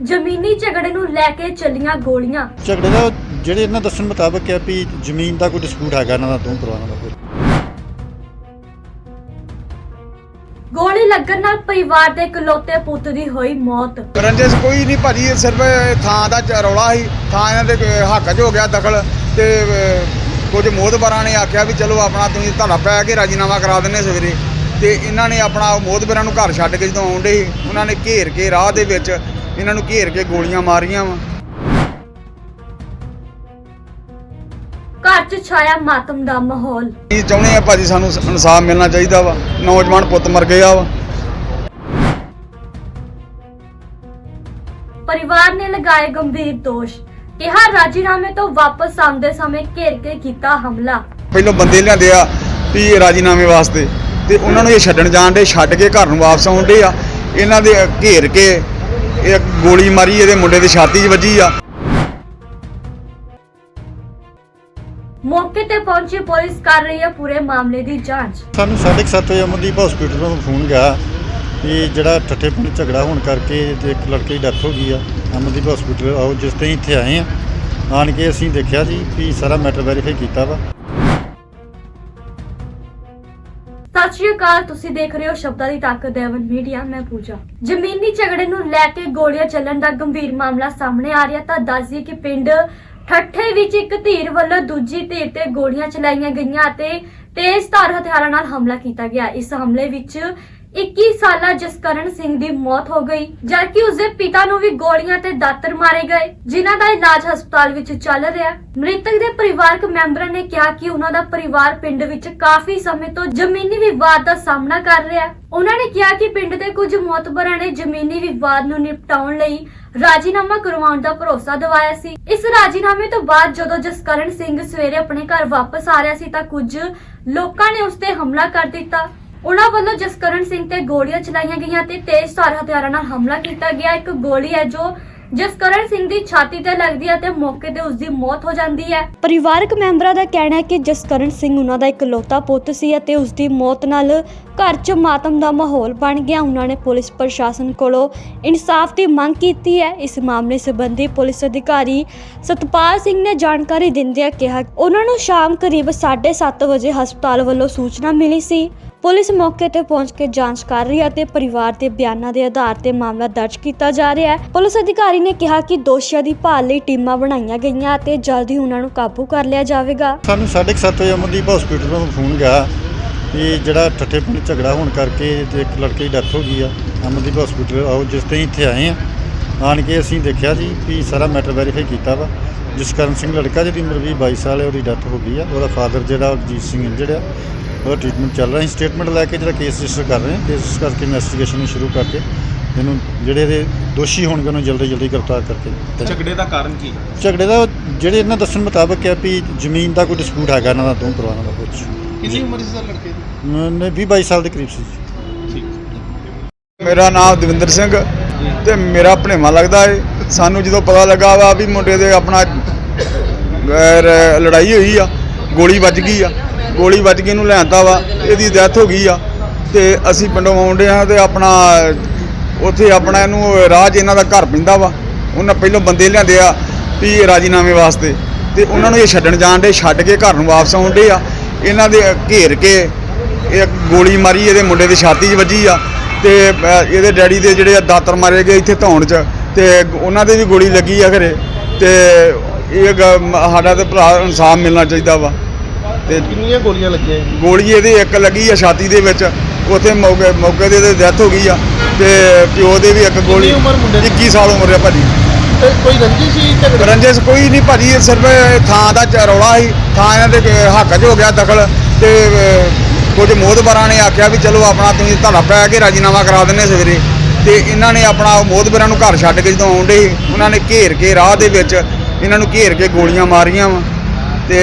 ਜ਼ਮੀਨੀ ਝਗੜੇ ਨੂੰ ਲੈ ਕੇ ਚੱਲੀਆਂ ਗੋਲੀਆਂ। ਝਗੜੇ ਦਾ ਜਿਹੜੇ ਇਹਨਾਂ ਦੱਸਣ ਮੁਤਾਬਕ ਹੈ ਵੀ ਜ਼ਮੀਨ ਦਾ ਕੋਈ ਡਿਸਪਿਊਟ ਹੈਗਾ ਇਹਨਾਂ ਦਾ ਦੋ ਪਰਿਵਾਰਾਂ ਦਾ ਕੋਈ। ਗੋਲੀ ਲੱਗਣ ਨਾਲ ਪਰਿਵਾਰ ਦੇ ਇਕਲੌਤੇ ਪੁੱਤ ਦੀ ਹੋਈ ਮੌਤ। ਰੰਜਿਸ਼ ਕੋਈ ਨਹੀਂ ਭਾਜੀ ਇਹ ਸਿਰਫ ਥਾਂ ਦਾ ਰੌਲਾ ਸੀ। ਥਾਂ ਇਹਨਾਂ ਦੇ ਹੱਕ 'ਚ ਹੋ ਗਿਆ ਦਖਲ ਤੇ ਅਹ, ਕੁਝ ਮੋਹਤਬਰਾਂ ਨੇ ਆਖਿਆ ਵੀ ਚਲੋ ਆਪਣਾ ਤੁਸੀਂ ਧੜਾ ਪੈ ਕੇ ਰਾਜੀਨਾਮਾ ਕਰਾ ਦਿੰਨੇ ਸਵੇਰੇ। ਤੇ ਇਹਨਾਂ ਨੇ ਆਪਣਾ ਮੋਹਤਬਰਾਂ ਨੂੰ ਘਰ ਛੱਡ ਕੇ ਜਦੋਂ ਆਉਂਦੇ ਸੀ ਉਹਨਾਂ ਨੇ ਘੇਰ ਕੇ ਰਾਹ ਦੇ ਵਿੱਚ ਇਹਨਾਂ ਨੂੰ ਘੇਰ ਕੇ ਗੋਲੀਆਂ ਮਾਰੀਆਂ ਵਾ। ਘਰ 'ਚ ਛਾਇਆ ਮਾਤਮ ਦਾ ਮਾਹੌਲ। ਅਸੀਂ ਚਾਹੁੰਦੇ ਆ ਭਾਜੀ? ਸਾਨੂੰ ਇਨਸਾਫ ਮਿਲਣਾ ਚਾਹੀਦਾ ਵਾ। ਨੌਜਵਾਨ ਪੁੱਤ ਮਰ ਗਿਆ ਵਾ। ਪਰਿਵਾਰ ਨੇ ਲਗਾਏ ਗੰਭੀਰ ਦੋਸ਼। ਕਿਹਾ ਰਾਜੀਨਾਮੇ ਤੋਂ ਵਾਪਸ ਆਉਂਦੇ ਸਮੇਂ ਘੇਰ ਕੇ ਕੀਤਾ ਹਮਲਾ। ਪਹਿਲਾਂ ਬੰਦੇ ਲਿਆਂਦੇ ਆ ਵੀ ਇਹ ਰਾਜੀਨਾਮੇ ਵਾਸਤੇ। ਤੇ ਉਹਨਾਂ ਨੂੰ ਇਹ ਛੱਡਣ ਜਾਣ ਦੇ ਛੱਡ ਕੇ ਘਰ ਨੂੰ ਵਾਪਸ ਆਉਂਦੇ ਆ। ਇਹਨਾਂ ਦੇ ਘੇਰ ਕੇ ਇਹ ਗੋਲੀ ਮਾਰੀ ਇਹਦੇ ਮੁੰਡੇ ਦੀ ਛਾਤੀ 'ਚ ਵੱਜੀ ਆ। ਮੌਕੇ ਤੇ ਪਹੁੰਚੀ ਪੁਲਿਸ ਕਰ ਰਹੀ ਹੈ ਪੂਰੇ ਮਾਮਲੇ ਦੀ ਜਾਂਚ। ਸਾਨੂੰ 7:30 ਵਜੇ ਅਮਨਦੀਪ ਹਸਪੀਟਲ ਤੋਂ ਫੋਨ ਗਿਆ ਵੀ ਜਿਹੜਾ ਠੱਠੇਪੁਣੇ ਝਗੜਾ ਹੋਣ ਕਰਕੇ ਤੇ ਇੱਕ ਲੜਕੇ ਦੀ ਡੈਥ ਹੋ ਗਈ ਆ। ਅਮਨਦੀਪ ਹਸਪੀਟਲ ਆਓ ਜਿਸ ਤੇ ਇੱਥੇ ਆਏ ਆ। ਆਣ ਕੇ ਅਸੀਂ ਦੇਖਿਆ ਜੀ ਵੀ ਸਾਰਾ ਮੈਟਰ ਵੈਰੀਫਾਈ ਕੀਤਾ ਵਾ। ਸ਼੍ਰੀ ਅਕਾਲ, ਤੁਸੀਂ ਦੇਖ ਰਹੇ ਹੋ ਸ਼ਬਦਾਂ ਦੀ ਤਾਕਤ ਦੇਵਨ ਮੀਡੀਆ, ਮੈਂ ਪੂਜਾ। ਜ਼ਮੀਨੀ ਝਗੜੇ ਨੂੰ ਲੈ ਕੇ ਗੋਲੀਆਂ ਚੱਲਣ ਦਾ ਗੰਭੀਰ ਮਾਮਲਾ ਸਾਹਮਣੇ ਆ ਰਿਹਾ, ਤਾਂ ਦੱਸ ਦਈਏ ਕਿ ਪਿੰਡ ਠੱਠੇ ਵਿੱਚ ਇੱਕ ਧੀਰ ਵੱਲੋਂ ਦੂਜੀ ਧੀਰ ਤੇ ਗੋਲੀਆਂ ਚਲਾਈਆਂ ਗਈਆਂ ਅਤੇ ਤੇਜ਼ ਧਾਰ ਹਥਿਆਰਾਂ ਨਾਲ ਹਮਲਾ ਕੀਤਾ ਗਿਆ। ਇਸ ਹਮਲੇ ਵਿੱਚ 21 ਸਾਲਾ ਜਸਕਰਨ ਸਿੰਘ ਦੀ ਮੌਤ ਹੋ ਗਈ, ਜਦਕਿ ਉਸਦੇ ਪਿਤਾ ਨੂੰ ਵੀ ਗੋਲੀਆਂ ਤੇ ਦਾਤਰ ਮਾਰੇ ਗਏ, ਜਿਨ੍ਹਾਂ ਦਾ ਇਲਾਜ ਹਸਪਤਾਲ ਵਿੱਚ ਚੱਲ ਰਿਹਾ। ਮ੍ਰਿਤਕ ਦੇ ਪਰਿਵਾਰਕ ਮੈਂਬਰਾਂ ਨੇ ਕਿਹਾ ਕਿ ਉਹਨਾਂ ਦਾ ਪਰਿਵਾਰ ਪਿੰਡ ਵਿੱਚ ਕਾਫੀ ਸਮੇਂ ਤੋਂ ਜ਼ਮੀਨੀ ਵਿਵਾਦ ਦਾ ਸਾਹਮਣਾ ਕਰ ਰਿਹਾ। ਹੈ ਉਹਨਾਂ ਨੇ ਕਿਹਾ ਕਿ ਪਿੰਡ ਦੇ ਕੁਝ ਮੋਤਬਰਾਂ ਨੇ ਜ਼ਮੀਨੀ ਵਿਵਾਦ ਨੂੰ ਨਿਪਟਾਉਣ ਲਈ ਰਾਜੀਨਾਮਾ ਕਰਵਾਉਣ ਦਾ ਭਰੋਸਾ ਦਿਵਾਇਆ ਸੀ। ਇਸ ਰਾਜੀਨਾਮੇ ਤੋਂ ਬਾਅਦ ਜਦੋਂ ਜਸਕਰਨ ਸਿੰਘ ਸਵੇਰੇ ਆਪਣੇ ਘਰ ਵਾਪਸ ਆ ਰਿਹਾ ਸੀ ਤਾਂ ਕੁਝ ਲੋਕਾਂ ਨੇ ਉਸ ਤੇ ਹਮਲਾ ਕਰ ਦਿੱਤਾ। ਉਹਨਾਂ ਵੱਲੋਂ ਜਸਕਰਨ ਸਿੰਘ ਤੇ ਗੋਲੀਆਂ ਚਲਾਈਆਂ ਗਈਆਂ ਤੇ ਤੇਜ਼ ਧਾਰ ਹਥਿਆਰਾਂ ਨਾਲ ਹਮਲਾ ਕੀਤਾ ਗਿਆ। ਇੱਕ ਗੋਲੀ ਹੈ ਜੋ ਜਸਕਰਨ ਸਿੰਘ ਦੀ ਛਾਤੀ ਤੇ ਲੱਗਦੀ ਹੈ ਤੇ ਮੌਕੇ ਤੇ ਉਸ ਦੀ ਮੌਤ ਹੋ ਜਾਂਦੀ ਹੈ। ਪਰਿਵਾਰਕ ਮੈਂਬਰਾਂ ਦਾ ਕਹਿਣਾ ਹੈ ਕਿ ਜਸਕਰਨ ਸਿੰਘ ਉਹਨਾਂ ਦਾ ਇਕਲੌਤਾ ਪੁੱਤ ਸੀ ਅਤੇ ਉਸ ਦੀ ਮੌਤ ਨਾਲ ਘਰ 'ਚ ਮਾਤਮ ਦਾ ਮਾਹੌਲ ਬਣ ਗਿਆ। ਉਹਨਾਂ ਨੇ ਪੁਲਿਸ ਪ੍ਰਸ਼ਾਸਨ ਕੋਲੋਂ ਇਨਸਾਫ ਦੀ ਮੰਗ ਕੀਤੀ ਹੈ। ਇਸ ਮਾਮਲੇ ਸੰਬੰਧੀ ਪੁਲਿਸ ਅਧਿਕਾਰੀ ਸਤਪਾਲ ਸਿੰਘ ਨੇ ਜਾਣਕਾਰੀ ਦਿੰਦਿਆਂ ਕਿਹਾ ਉਹਨਾਂ ਨੂੰ ਸ਼ਾਮ ਕਰੀਬ 7:30 ਵਜੇ ਹਸਪਤਾਲ ਵੱਲੋਂ ਸੂਚਨਾ ਮਿਲੀ ਸੀ। ਪੁਲਿਸ ਮੌਕੇ ਤੇ ਪਹੁੰਚ ਕੇ ਜਾਂਚ ਕਰ ਰਹੀ ਹੈ ਤੇ ਪਰਿਵਾਰ ਦੇ ਬਿਆਨਾਂ ਦੇ ਆਧਾਰ ਤੇ ਮਾਮਲਾ ਦਰਜ ਕੀਤਾ ਜਾ ਰਿਹਾ ਹੈ। ਪੁਲਿਸ ਅਧਿਕਾਰੀ ਨੇ ਕਿਹਾ ਕਿ ਦੋਸ਼ੀਆਂ ਦੀ ਭਾਲ ਲਈ ਟੀਮਾਂ ਬਣਾਈਆਂ ਗਈਆਂ ਅਤੇ ਜਲਦੀ ਉਹਨਾਂ ਨੂੰ ਕਾਬੂ ਕਰ ਲਿਆ ਜਾਵੇਗਾ। ਸਾਨੂੰ 7:30 ਵਜੇ ਅਮਨਦੀਪ ਹਸਪੀਟਲ ਤੋਂ ਫੋਨ ਗਿਆ ਵੀ ਜਿਹੜਾ ਠੱਠੇਪੁਣੇ ਝਗੜਾ ਹੋਣ ਕਰਕੇ ਤੇ ਇੱਕ ਲੜਕੇ ਦੀ ਡੈਥ ਹੋ ਗਈ ਆ। ਅਮਨਦੀਪ ਹਸਪੀਟਲ ਆਓ ਜਿਸ ਤੇ ਇੱਥੇ ਆਏ ਆ। ਆਣ ਕੇ ਅਸੀਂ ਦੇਖਿਆ ਜੀ ਵੀ ਸਾਰਾ ਮੈਟਰ ਵੈਰੀਫਾਈ ਕੀਤਾ ਵਾ। ਜਸਕਰਨ ਸਿੰਘ ਲੜਕਾ, ਜਿਹਦੀ ਉਮਰ ਵੀਹ 22 ਸਾਲ ਹੈ, ਉਹਦੀ ਡੈਥ ਹੋ ਗਈ ਆ। ਉਹਦਾ ਫਾਦਰ ਜਿਹੜਾ ਅਜੀਤ ਸਿੰਘ ਇੰਜਰਡ ਆ। ਉਹਦਾ ਟ੍ਰੀਟਮੈਂਟ ਚੱਲ ਰਿਹਾ। ਹੈ ਸਟੇਟਮੈਂਟ ਲੈ ਕੇ ਜਿਹੜਾ ਕੇਸ ਰਜਿਸਟਰ ਕਰ ਰਹੇ ਹਾਂ। ਕੇਸ ਕਰਕੇ ਇਨਵੈਸਟੀਗੇਸ਼ਨ ਨੂੰ ਸ਼ੁਰੂ ਕਰਕੇ ਇਹਨੂੰ ਜਿਹੜੇ ਇਹਦੇ ਦੋਸ਼ੀ ਹੋਣਗੇ ਉਹਨੂੰ ਜਲਦੀ ਜਲਦੀ ਗ੍ਰਿਫਤਾਰ ਕਰਕੇ ਝਗੜੇ ਦਾ ਕਾਰਨ ਕੀ? ਝਗੜੇ ਦਾ ਜਿਹੜੇ ਇਹਨਾਂ ਦੱਸਣ ਮੁਤਾਬਕ ਹੈ ਵੀ ਜ਼ਮੀਨ ਦਾ ਕੋਈ ਡਿਸਪਿਊਟ ਹੈਗਾ ਇਹਨਾਂ ਦਾ ਦੋ ਪਰਿਵਾਰਾਂ ਦਾ ਕੁਝ ਕਿੰਨੀ ਉਮਰ ਸੀ ਸਰ ਲੜਕੇ ਦੀ? ਨੇ 20 22 ਸਾਲ ਦੇ ਕਰੀਬ ਸੀ ਜੀ। ਠੀਕ। ਮੇਰਾ ਨਾਮ ਦਵਿੰਦਰ ਸਿੰਘ ਤੇ ਮੇਰਾ ਭਣੇਵਾ ਲੱਗਦਾ ਏ। ਸਾਨੂੰ ਜਦੋਂ ਪਤਾ ਲੱਗਾ ਵਾ ਵੀ ਮੁੰਡੇ ਦੇ ਆਪਣਾ ਗੈਰ ਲੜਾਈ ਹੋਈ ਆ ਗੋਲੀ ਵੱਜ ਗਈ ਆ ਗੋਲੀ ਵੱਜ ਕੇ ਇਹਨੂੰ ਲਿਆਂਦਾ ਵਾ, ਇਹਦੀ ਡੈਥ ਹੋ ਗਈ ਆ। ਤੇ ਅਸੀਂ ਪਿੰਡੋਂ ਆਉਂਦੇ ਆ ਤੇ ਆਪਣਾ, ਉੱਥੇ ਆਪਣਾ ਇਹਨੂੰ ਰਾਜ ਇਹਨਾਂ ਦਾ ਘਰ ਪੈਂਦਾ ਵਾ। ਉਹਨਾਂ ਪਹਿਲਾਂ ਬੰਦੇ ਲਿਆਂਦੇ ਆ ਵੀ ਰਾਜੀਨਾਮੇ ਵਾਸਤੇ। ਤੇ ਉਹਨਾਂ ਨੂੰ ਇਹ ਛੱਡਣ ਜਾਣ ਦੇ ਛੱਡ ਕੇ ਘਰ ਨੂੰ ਵਾਪਸ ਆਉਂਦੇ ਆ। ਇਹਨਾਂ ਦੇ ਘੇਰ ਕੇ ਇਹ ਗੋਲੀ ਮਾਰੀ, ਇਹਦੇ ਮੁੰਡੇ ਦੀ ਛਾਤੀ 'ਚ ਵੱਜੀ ਆ। ਤੇ ਇਹਦੇ ਡੈਡੀ ਦੇ ਜਿਹੜੇ ਆ ਦਾਤਰ ਮਾਰੇ ਗਏ ਇੱਥੇ ਧੌਣ 'ਚ। ਤੇ ਉਹਨਾਂ ਦੇ ਵੀ ਗੋਲੀ ਲੱਗੀ ਆ ਘਰੇ। ਤੇ ਇਹ ਗ- ਸਾਡਾ ਤੇ ਭਰਾ ਇਨਸਾਫ ਮਿਲਣਾ ਚਾਹੀਦਾ ਵਾ। ਤੇ ਕਿੰਨੀਆਂ ਗੋਲੀਆਂ ਲੱਗੀਆਂ ਜੀ? ਗੋਲੀ ਇਹਦੇ ਇੱਕ ਲੱਗੀ ਆ ਛਾਤੀ ਦੇ ਵਿੱਚ ਉੱਥੇ ਮੌਕੇ ਮੌਕੇ ਤੇ ਡੈਥ ਹੋ ਗਈ ਆ ਤੇ ਪਿਓ ਦੇ ਵੀ ਇੱਕ ਗੋਲੀ ਕਿੰਨੀ ਉਮਰ ਮੁੰਡੇ ਦੀ? 21 ਸਾਲ ਉਮਰ ਆ ਭਾਜੀ ਤੇ ਕੋਈ ਰੰਜੀ ਸੀ ਝਗੜੇ ਰੰਜਿਸ਼ ਕੋਈ ਨਹੀਂ ਭਾਜੀ ਇਹ ਸਿਰਫ ਇਹ ਥਾਂ ਦਾ ਚ- ਰੌਲਾ ਸੀ ਥਾਂ ਇਹਨਾਂ ਦੇ ਹੱਕ 'ਚ ਹੋ ਗਿਆ ਦਖਲ ਤੇ ਅ, ਕੁਝ ਮੋਹਤਬਰਾਂ ਨੇ ਆਖਿਆ ਵੀ ਚਲੋ ਆਪਣਾ ਤੁਸੀਂ ਧੜਾ ਪੈ ਕੇ ਰਾਜੀਨਾਮਾ ਕਰਾ ਦਿੰਨੇ ਸਵੇਰੇ ਤੇ ਇਹਨਾਂ ਨੇ ਆਪਣਾ ਮੋਹਤਬਰਾਂ ਨੂੰ ਘਰ ਛੱਡ ਕੇ ਜਦੋਂ ਆਉਂਦੇ ਉਹਨਾਂ ਨੇ ਘੇਰ ਕੇ ਰਾਹ ਦੇ ਵਿੱਚ ਇਹਨਾਂ ਨੂੰ ਘੇਰ ਕੇ ਗੋਲੀਆਂ ਮਾਰੀਆਂ ਵਾ ਤੇ